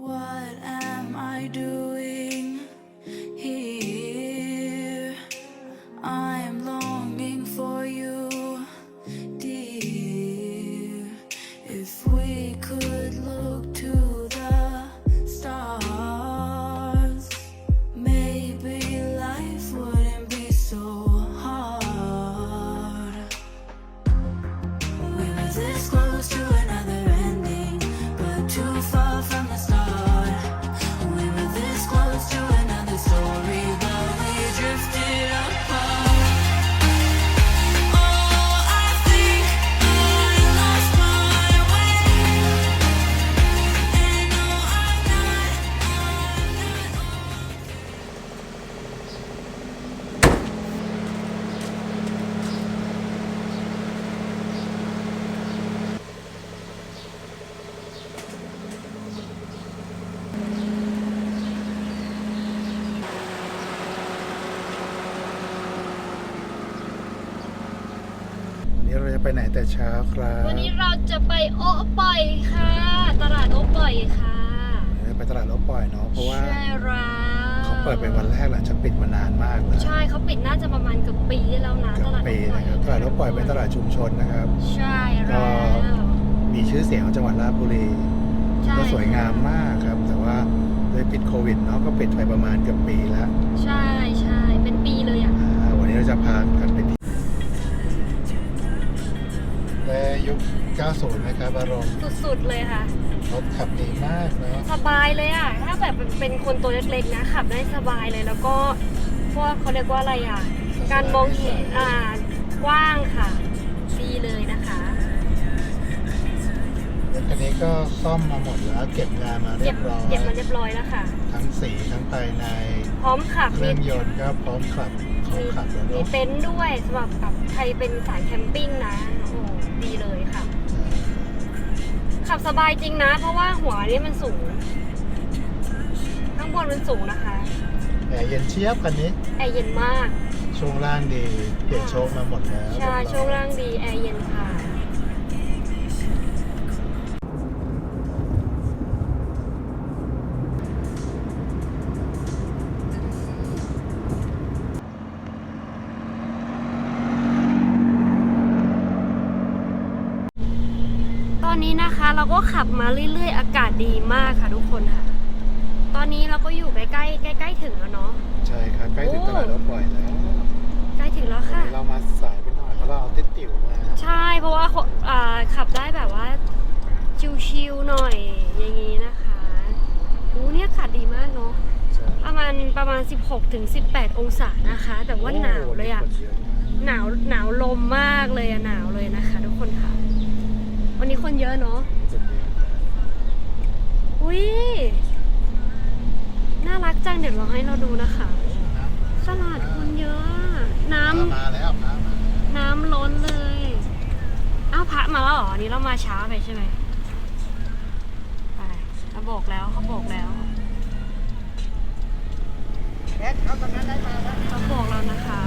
What am I doing ไปไหนแต่เช้าครับวันนี้เราจะไปโอะปล่อยค่ะ ตลาดโอะปล่อยค่ะวันนี้ไปตลาดรถปล่อยเนาะเพราะว่าใช่แล้วเขาเปิดเป็นวันแรกหลังจากปิดมานานมากแล้วใช่เขาปิดน่าจะประมาณเกือบปีที่แล้วนะเกืตอบลาดปีนะครับตลาดรถปล่อยเป็นตลาดชุมชนนะครับ ใช่ก็แล้วมีชื่อเสียงของจังหวัดราชบุรีใช่ก็สวยงามมากครับ แต่ว่าด้วยปิดโควิดเนาะก็ปิดไปประมาณเกือบปีแล้ว ใช่ใช่เป็นปีเลยอะอ่าวันนี้เราจะพากันไป ที่และยุค 90 นะครับอารมณ์สุดๆเลยค่ะ รถขับดีมากเนาะสบายเลยอะ ถ้าแบบเป็นคนตัวเล็กๆนะขับได้สบายเลยแล้วก็พวกเขาเรียกว่าอะไรอะ การมองเห็นอ่ากว้างค่ะ ดีเลยนะคะรถคันนี้ก็ซ่อมมาหมดแล้วเก็บงานมาเรีเก็ยบบร้อย เก็บมาเรียบร้อยแล้วค่ะ ทั้งสีทั้งภายในพร้อมขับเคมีรื่องยนต์ก็พร้อมขับพร้อมมีขับแล้วมีเนาะเต็นท์ด้วยสำหรับแบบใครเป็นสายแคมปิ้งนะ โอ้โหดีเลยค่ะ ขับสบายจริงนะ เพราะว่าหัวนี่มันสูง ข้างบนมันสูงนะคะแอร์เย็นเชียบคันนี้ แอร์เย็นมาก ช่วงล่างดี เปลี่ยนโชคมาหมดแล้วใช่ช่วงล่างดี แอร์เย็นค่ะ เราก็ขับมาเรื่อย ๆ อากาศดีมากค่ะทุกคนค่ะ ตอนนี้เราก็อยู่ใกล้ๆใกล้ๆถึงแล้วเนาะ ใช่ครับใกล้ถึงตลาดรถปล่อยแล้วใกล้ถึงแล้ววันค่ะนี้เรามาสายไปหน่อยเพราะเราเอาติ๊ดติ๋วมาใช่เพราะว่าคนอ่าขับได้แบบว่า ชิวๆหน่อยอย่างนี้นะคะอู้เนี่ยอากาศดีมากเนาะ ใช่ประมาณประมาณ 16ถึง18 องศานะคะ แต่ว่าหนาวเลยอะ โโหคนเยอะมากหนาวหนาวลมมากเลยอะหนาวเลยนะคะ ทุกคนค่ะ วันนี้คนเยอะเนาะคนเย อะอุ้ยน่ารักจังเดี๋ยวเราให้เราดูนะคะน้ำตลาดคนเยอะอะน้ำมาแล้วน้ำมาน้ำล้นเลยอ้าวพระมาแล้วเหรออันนี้เรามาช้าไปใช่ไหมไปเขาบอกแล้วเขาบอกแล้วเขาบอกแล้วนะคะ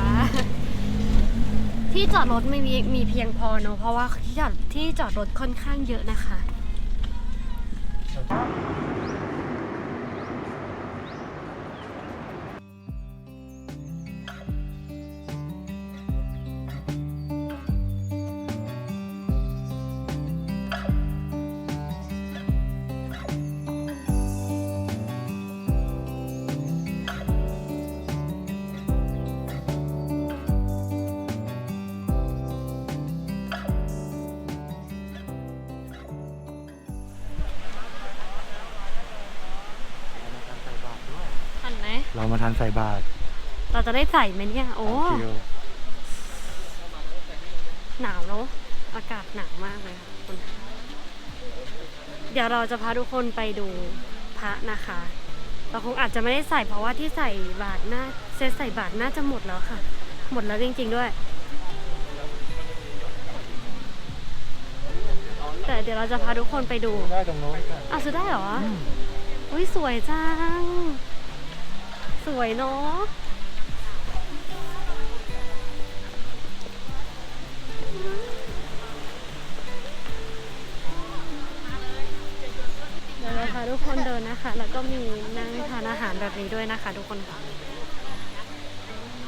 ที่จอดรถไม่มีมีเพียงพอเนอะเพราะว่าที่จอดที่จอดรถค่อนข้างเยอะนะคะ ちゃっ。 มเรามาทานใส่บาตรเราจะได้ใส่ไหมเนี่ย โอ้คิวหนาวเนอะอากาศหนาวมากเลยค่ะทุกคนเดี๋ยวเราจะพาทุกคนไปดูพระนะคะ เราคงอาจจะไม่ได้ใส่เพราะว่าที่ใส่บาทน่าเซตใส่บาทน่าจะหมดแล้วค่ะ หมดแล้วจริง ๆด้วย แต่เดี๋ยวเราจะพาทุกคนไปดูได้ตรงโน้นค่ะอ้าวซื้อได้เหรอออุ้ยสวยจัง สวยเนาะเดี๋ยวเราพาทุกคนเดินนะคะ แล้วก็มีนั่งทานอาหารแบบนี้ด้วยนะคะ ทุกคนค่ะ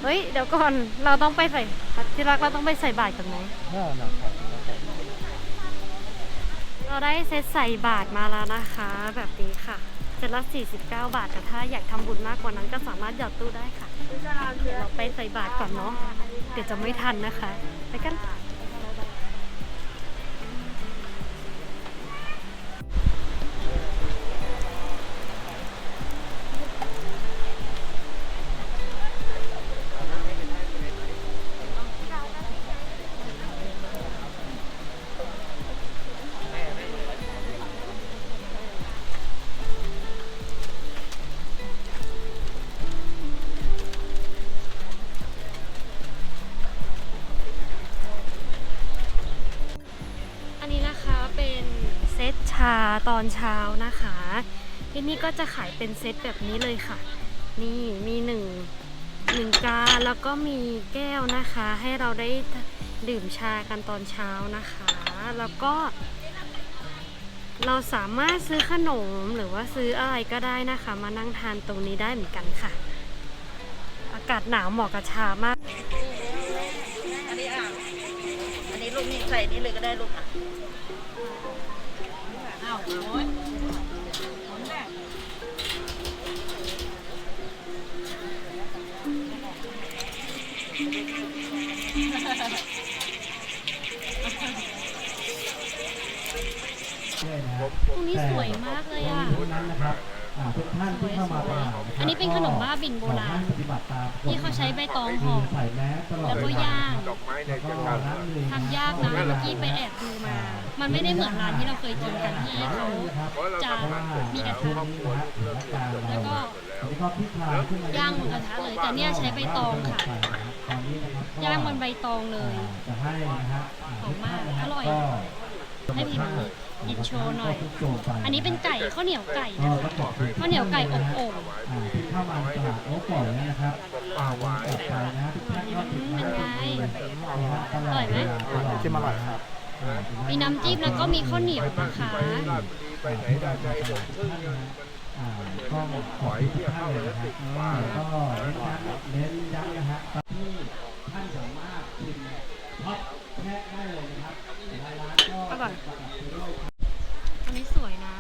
เฮ้ยเดี๋ยวก่อนเราต้องไปใส่ที่รักเราต้องไปใส่บาตรกันไหมน่าหนักครับเราได้เซตใส่บาทมาแล้วนะคะ แบบนี้ค่ะ เซตละ 49 บาทแต่ถ้าอยากทำบุญมากกว่านั้นก็สามารถหยอดตู้ได้ค่ะ เราไปใส่บาทก่อนเนาะ เดี๋ยวจะไม่ทันนะคะ ไปกันาตอนเช้านะคะ ที่นี่ก็จะขายเป็นเซตแบบนี้เลยค่ะ นี่มีหนึ่งหนึ่งกาแล้วก็มีแก้วนะคะ ให้เราได้ดื่มชากันตอนเช้านะคะ แล้วก็ เราสามารถซื้อขนมหรือว่าซื้ออะไรก็ได้นะคะ มานั่งทานตรงนี้ได้เหมือนกันค่ะ อากาศหนาวเหมาะกับชามาก อันนี้อะอันนี้ลูกนี่ใส่นี่เลยก็ได้ลูกอะ ตรงนี้สวยมากเลยอะ นั้นนะครับ ทุกท่านที่เข้ามาตลาดะครับอันนี้เป็นขนมบ้าบินโบราณขอให้ปฏิบัติตามกฎที่เขาใช้ใบตองห่อใส่แมสตลอดแล้วก็เวลย่างแล้วก็ล้างมือทำยากนะเมื่อกี้ไปแอบดูมา มันไม่ได้เหมือนร้านที่เราเคยกินกันที่เขาจะมีกระทะแล้วก็ย่างบนกระทะเลยแต่เนี่ยใช้ใบตองค่ะย่างบนใบตองเลยจะให้นะฮะหอมมากอร่อยก็ให้พิมพ์ อินโชว์หน่อยทุกโจทย์ไปอันนี้เป็นไก่ข้าวเหนียวไก่ก็นะคะต้องบอกถึงข้าวเหนียวไก่อบโอ่งอ่าที่เข้ามาตลาดโอ้ก่อยนะครับอ่าวันต่อไปนะทุกท่านก็ติดตามเป็นไงนะฮะตลอดอร่อยไหมเวลาจิ้มอร่อยครับอ่ามีน้ำจิ้มแล้วก็มีข้าวเหนียวนะคะไปไหนได้ใจหมดอ่าก็ขอให้ทุกท่านเลยนะครับอ่าก็เน้นย้ำนะฮะที่ท่านสามารถชิมท็อป แค่ได้เลยนะครับรายร้านก็อร่อยประกับไปด้วยอันนี้สวยนะ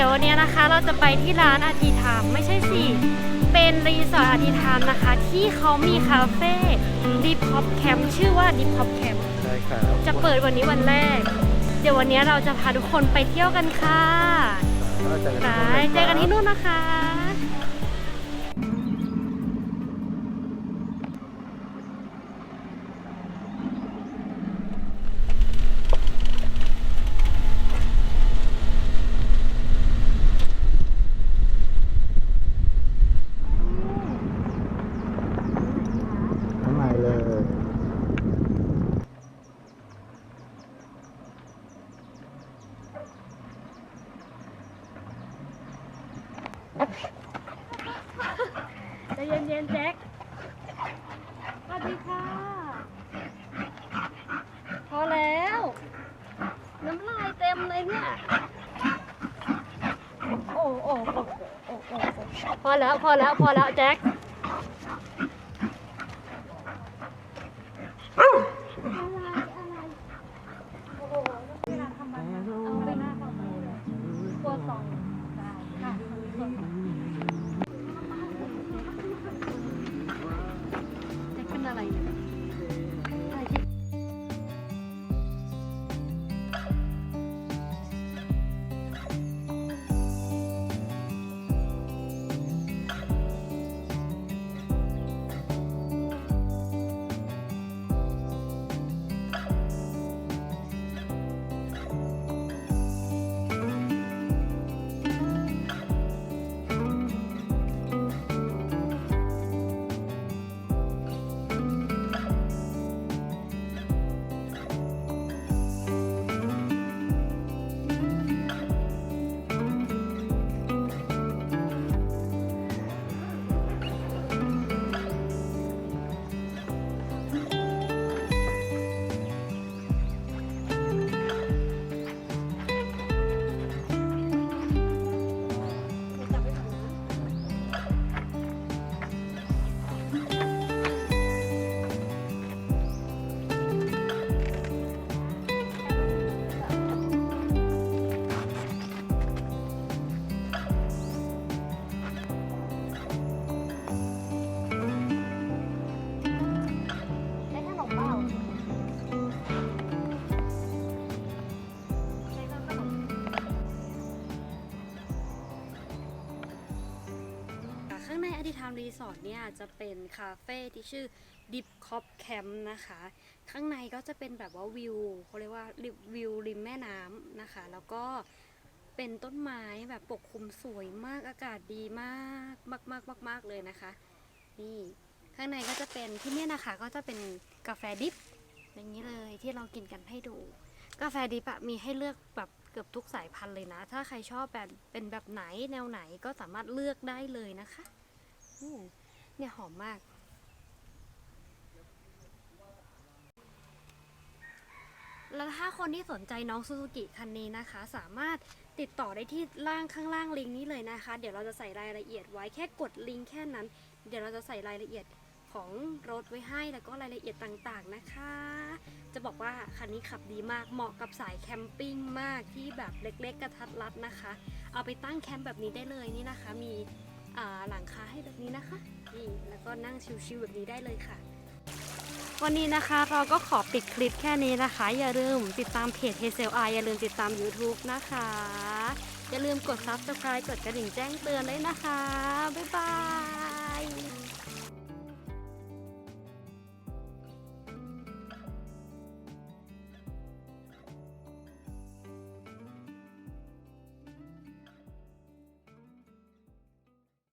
ดี๋ยววันนี้นะคะเราจะไปที่ร้านอาทิธรรมไม่ใช่สิเป็นรีสอร์ทอาทิธรรมนะคะ ที่เขามีคาเฟ่ดิพอปแคมชื่อว่าดิพอปแคมใช่ครับจะเปิดวันนี้วันแรก เดี๋ยววันนี้เราจะพาทุกคนไปเที่ยวกันค่ะแล้วเจอกันไปที่นู่นลยเจอกันที่นู่นนะคะ ข้างในเลย ใจเย็นๆแจ็คสวัสดีค่ะ พอแล้ว น้ำลายเต็มเลยเนี่ย โอ้โอ้โอ้โอ้โอ้โอ้พอแล้ว พอแล้ว พอแล้วแจ็คางในอดิธามรีสอร์ทเนี่ยจะเป็นคาเฟ่ที่ชื่อ Dip Cop Camp นะคะ ข้างในก็จะเป็นแบบว่าวิวเขาเรียกว่าวิวริมแม่น้ำนะคะ แล้วก็เป็นต้นไม้แบบปกคลุมสวยมากอากาศดีมากมากมากมากมากเลยนะคะ นี่ข้างในก็จะเป็นที่นี่นะคะก็จะเป็นกาแฟดิบอย่างนี้เลยที่เรากินกันให้ดู กาแฟดิบอะมีให้เลือกแบบเกือบทุกสายพันธุ์เลยนะ ถ้าใครชอบแบบเป็นแบบไหนแนวไหนก็สามารถเลือกได้เลยนะคะ เนี่ยหอมมาก แล้วถ้าคนที่สนใจน้องซูซูกิคันนี้นะคะ สามารถติดต่อได้ที่ล่างข้างล่างลิงก์นี้เลยนะคะ เดี๋ยวเราจะใส่รายละเอียดไว้แค่กดลิงก์แค่นั้น เดี๋ยวเราจะใส่รายละเอียดของรถไว้ให้แล้วก็รายละเอียดต่างๆนะคะ จะบอกว่าคันนี้ขับดีมากเหมาะกับสายแคมปิ้งมากที่แบบเล็ก ๆ กระทัดรัดนะคะ เอาไปตั้งแคมป์แบบนี้ได้เลยนี่นะคะ มี หลังคาให้แบบนี้นะคะนี่แล้วก็นั่งชิลๆแบบนี้ได้เลยค่ะ วันนี้นะคะเราก็ขอปิดคลิปแค่นี้นะคะ อย่าลืมติดตามเพจ h เซลไออย่าลืมติดตาม YouTube นะคะ อย่าลืมกด Subscribe กดกระดิ่งแจ้งเตือนด้วยนะคะ บ๊ายบาย